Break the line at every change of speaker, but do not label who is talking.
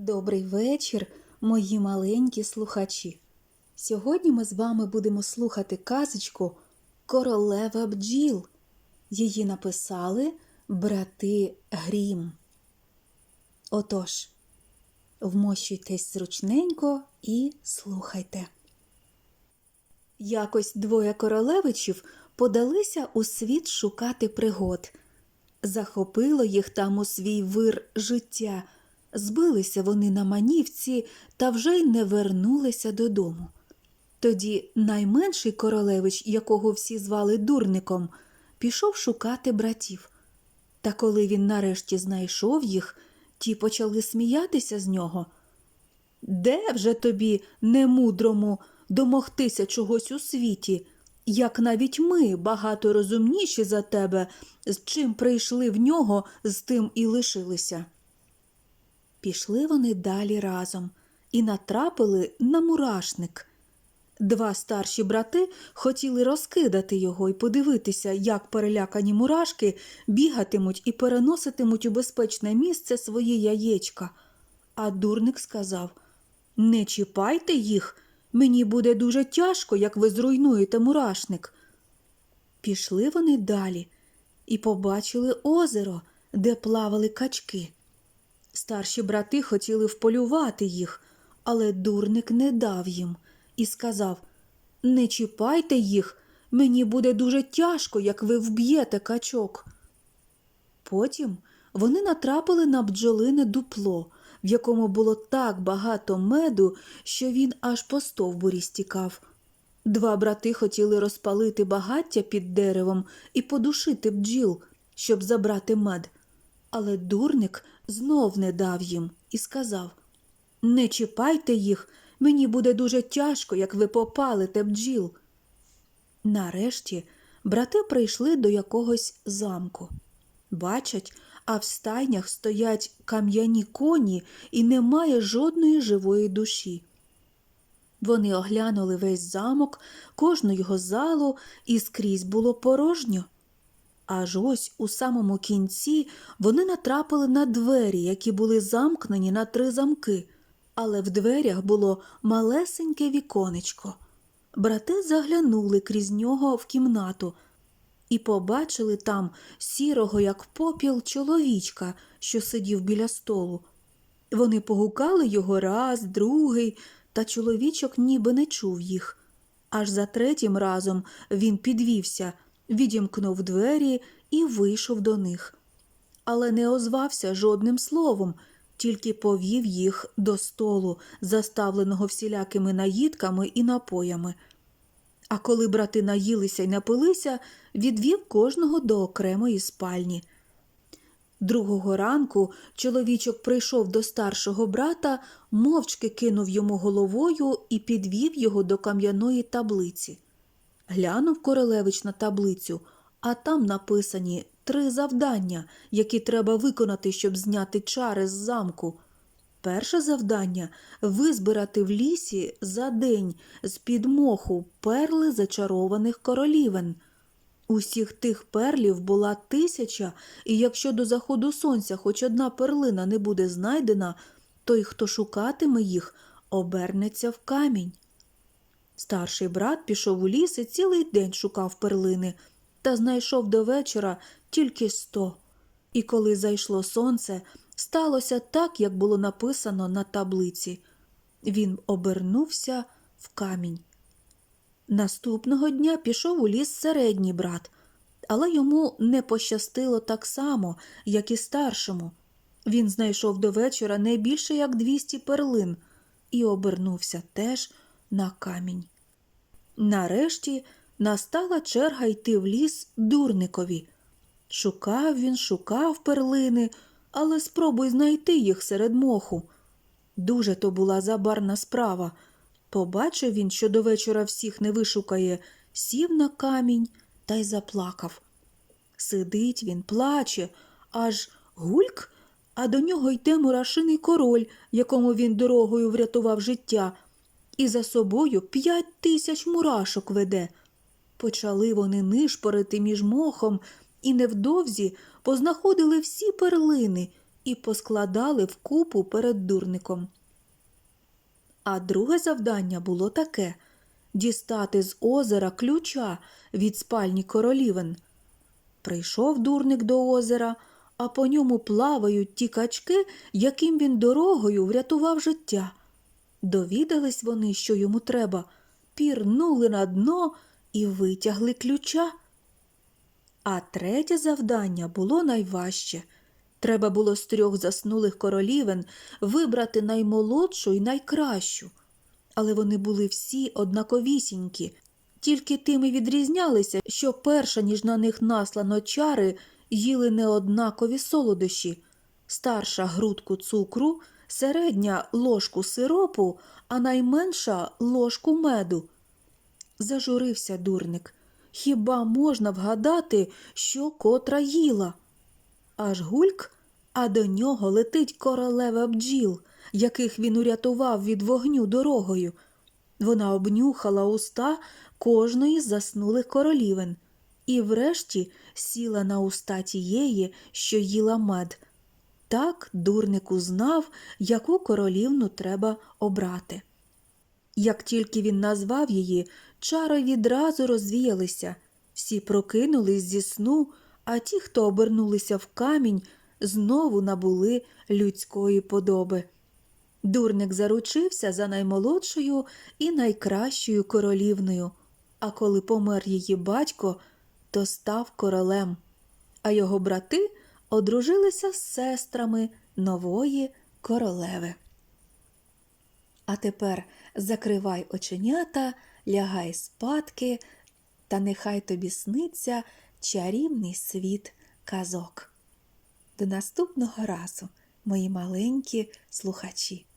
Добрий вечір, мої маленькі слухачі. Сьогодні ми з вами будемо слухати казочку Королева бджіл. Її написали брати Грім. Отож, вмощуйтесь зручненько і слухайте. Якось двоє королевичів подалися у світ шукати пригод. Захопило їх там у свій вир життя. Збилися вони на манівці та вже й не вернулися додому. Тоді найменший королевич, якого всі звали дурником, пішов шукати братів. Та коли він нарешті знайшов їх, ті почали сміятися з нього. Де вже тобі, немудрому, домогтися чогось у світі, як навіть ми багато розумніші за тебе, з чим прийшли в нього, з тим і лишилися. Пішли вони далі разом і натрапили на мурашник. Два старші брати хотіли розкидати його і подивитися, як перелякані мурашки бігатимуть і переноситимуть у безпечне місце свої яєчка. А дурник сказав Не чіпайте їх, мені буде дуже тяжко, як ви зруйнуєте мурашник. Пішли вони далі і побачили озеро, де плавали качки. Старші брати хотіли вполювати їх, але дурник не дав їм і сказав Не чіпайте їх, мені буде дуже тяжко, як ви вб'єте качок. Потім вони натрапили на бджолине дупло, в якому було так багато меду, що він аж по стовбурі стікав. Два брати хотіли розпалити багаття під деревом і подушити бджіл, щоб забрати мед. Але дурник знов не дав їм і сказав Не чіпайте їх, мені буде дуже тяжко, як ви попалите бджіл. Нарешті брати прийшли до якогось замку. Бачать, а в стайнях стоять кам'яні коні і немає жодної живої душі. Вони оглянули весь замок, кожну його залу, і скрізь було порожньо. Аж ось у самому кінці вони натрапили на двері, які були замкнені на три замки, але в дверях було малесеньке віконечко. Брати заглянули крізь нього в кімнату і побачили там сірого, як попіл, чоловічка, що сидів біля столу. Вони погукали його раз, другий, та чоловічок ніби не чув їх. Аж за третім разом він підвівся, відімкнув двері і вийшов до них. Але не озвався жодним словом, тільки повів їх до столу, заставленого всілякими наїдками і напоями. А коли брати наїлися й напилися, відвів кожного до окремої спальні. Другого ранку чоловічок прийшов до старшого брата, мовчки кинув йому головою і підвів його до кам'яної таблиці. Глянув королевич на таблицю, а там написані три завдання, які треба виконати, щоб зняти чари з замку. Перше завдання визбирати в лісі за день з під моху перли зачарованих королівен. Усіх тих перлів була тисяча, і якщо до заходу сонця хоч одна перлина не буде знайдена, той, хто шукатиме їх, обернеться в камінь. Старший брат пішов у ліс і цілий день шукав перлини, та знайшов до вечора тільки сто. І коли зайшло сонце, сталося так, як було написано на таблиці. Він обернувся в камінь. Наступного дня пішов у ліс середній брат, але йому не пощастило так само, як і старшому. Він знайшов до вечора не більше як двісті перлин і обернувся теж на камінь. Нарешті настала черга йти в ліс дурникові. Шукав він, шукав перлини, але спробуй знайти їх серед моху. Дуже то була забарна справа. Побачив він, що до вечора всіх не вишукає, сів на камінь та й заплакав. Сидить він, плаче, аж гульк, а до нього йде мурашиний король, якому він дорогою врятував життя, і за собою п'ять тисяч мурашок веде. Почали вони нишпорити між мохом і невдовзі познаходили всі перлини і поскладали в купу перед дурником. А друге завдання було таке дістати з озера ключа від спальні королівен. Прийшов дурник до озера, а по ньому плавають ті качки, яким він дорогою врятував життя. Довідались вони, що йому треба, пірнули на дно і витягли ключа. А третє завдання було найважче. Треба було з трьох заснулих королівен вибрати наймолодшу і найкращу. Але вони були всі однаковісінькі, тільки тим і відрізнялися, що перша, ніж на них наслано чари, їли неоднакові солодощі. Старша грудку цукру, середня ложку сиропу, а найменша ложку меду. Зажурився дурник. Хіба можна вгадати, що котра їла? Аж гульк, а до нього летить королева бджіл, яких він урятував від вогню дорогою. Вона обнюхала уста кожної з заснулих королівен і врешті сіла на уста тієї, що їла мед. Так дурник узнав, яку королівну треба обрати. Як тільки він назвав її, чари відразу розвіялися, всі прокинулись зі сну, а ті, хто обернулися в камінь, знову набули людської подоби. Дурник заручився за наймолодшою і найкращою королівною, а коли помер її батько, то став королем, а його брати одружилися з сестрами нової королеви. А тепер закривай оченята, лягай спадки, та нехай тобі сниться чарівний світ казок. До наступного разу, мої маленькі слухачі.